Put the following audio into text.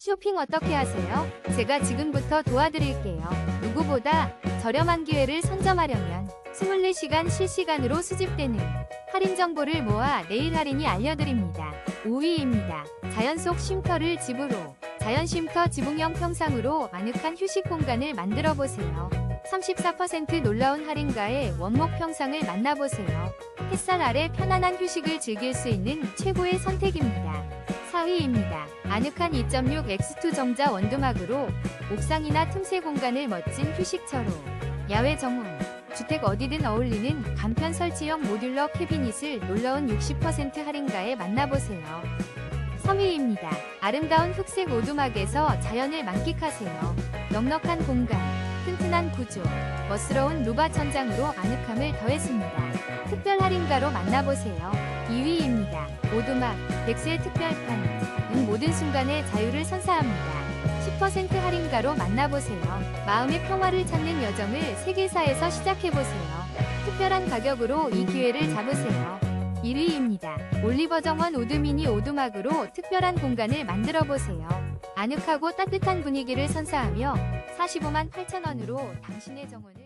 쇼핑 어떻게 하세요? 제가 지금부터 도와드릴게요. 누구보다 저렴한 기회를 선점하려면 24시간 실시간으로 수집되는 할인 정보를 모아 내일 할인이 알려드립니다. 5위입니다. 자연 속 쉼터를 집으로 자연 쉼터 지붕형 평상으로 아늑한 휴식 공간을 만들어 보세요. 34% 놀라운 할인가에 원목 평상을 만나보세요. 햇살 아래 편안한 휴식을 즐길 수 있는 최고의 선택입니다. 4위입니다. 아늑한 2.6 X2 정자 원두막으로 옥상이나 틈새 공간을 멋진 휴식처로 야외 정원, 주택 어디든 어울리는 간편 설치형 모듈러 캐비닛을 놀라운 60% 할인가에 만나보세요. 3위입니다. 아름다운 흑색 오두막에서 자연을 만끽하세요. 넉넉한 공간, 튼튼한 구조, 멋스러운 루바 천장으로 아늑함을 더했습니다. 특별 할인가로 만나보세요. 2위입니다. 오두막, 백세 특별판 은 모든 순간의 자유를 선사합니다. 10% 할인가로 만나보세요. 마음의 평화를 찾는 여정을 세계사에서 시작해보세요. 특별한 가격으로 이 기회를 잡으세요. 1위입니다. 올리버 정원 우드미니 오두막으로 특별한 공간을 만들어보세요. 아늑하고 따뜻한 분위기를 선사하며 45만 8천원으로 당신의 정원을